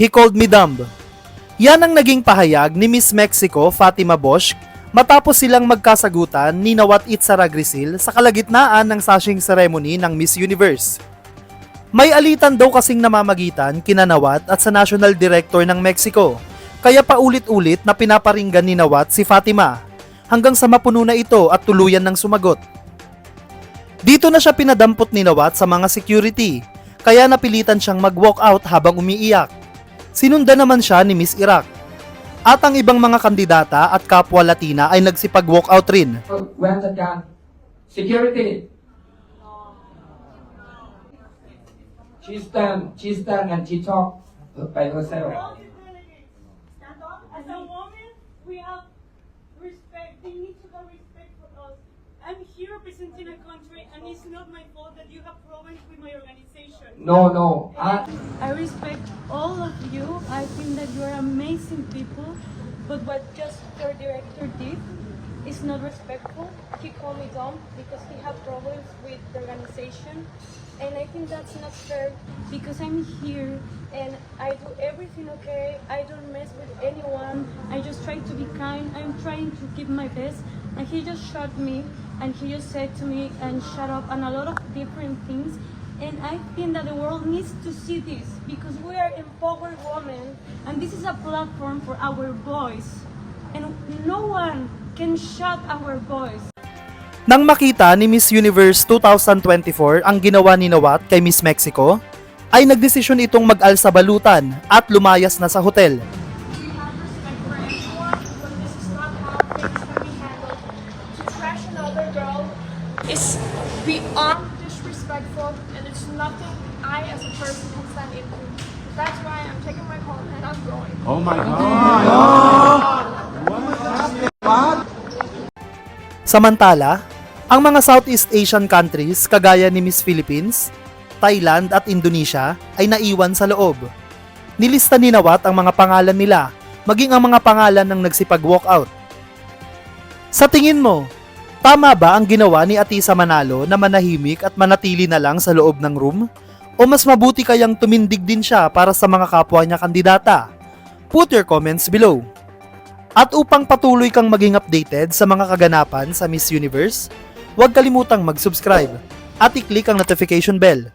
He called me dumb. Yan ang naging pahayag ni Miss Mexico Fatima Bosch matapos silang magkasagutan ni Nawat Itzara Grisil sa kalagitnaan ng sashing ceremony ng Miss Universe. May alitan daw kasing namamagitan kina Nawat at sa National Director ng Mexico, kaya paulit-ulit na pinaparinggan ni Nawat si Fatima hanggang sa mapuno na ito at tuluyan ng sumagot. Dito na siya pinadampot ni Nawat sa mga security, kaya napilitan siyang mag-walk out habang umiiyak sinunda naman siya ni Miss Iraq. At ang ibang mga kandidata at kapwa Latina ay nagsipag-walkout rin. Security. She's done, she's done and she talked by herself. As a woman, we have respect. They need to have respect for us. I'm here representing a country and it's not my fault that you have problems. No no uh, I respect all of you. I think that you are amazing people. But what just your director did is not respectful. He called me dumb because he had problems with the organization. And I think that's not fair because I'm here and I do everything okay. I don't mess with anyone. I just try to be kind. I'm trying to give my best. And he just shot me and he just said to me and shut up and a lot of different things. And I think that the world needs to see this because we are empowered women and this is a platform for our voice. And no one can shut our voice. Nang makita ni Miss Universe 2024 ang ginawa ni Nawat kay Miss Mexico, ay nagdesisyon itong mag-alsa balutan at lumayas na sa hotel. Is beyond disrespectful, and it's nothing I as a person can stand into. That's why I'm taking my home and I'm going. Oh my God. Samantala, ang mga Southeast Asian countries kagaya ni Miss Philippines, Thailand at Indonesia ay naiwan sa loob. Nilista ni Nawat ang mga pangalan nila, maging ang mga pangalan ng nagsipag-walkout. Sa tingin mo, tama ba ang ginawa ni Atisa Manalo na manahimik at manatili na lang sa loob ng room? O mas mabuti kayang tumindig din siya para sa mga kapwa niya kandidata? Put your comments below. At upang patuloy kang maging updated sa mga kaganapan sa Miss Universe, huwag kalimutang mag-subscribe at i-click ang notification bell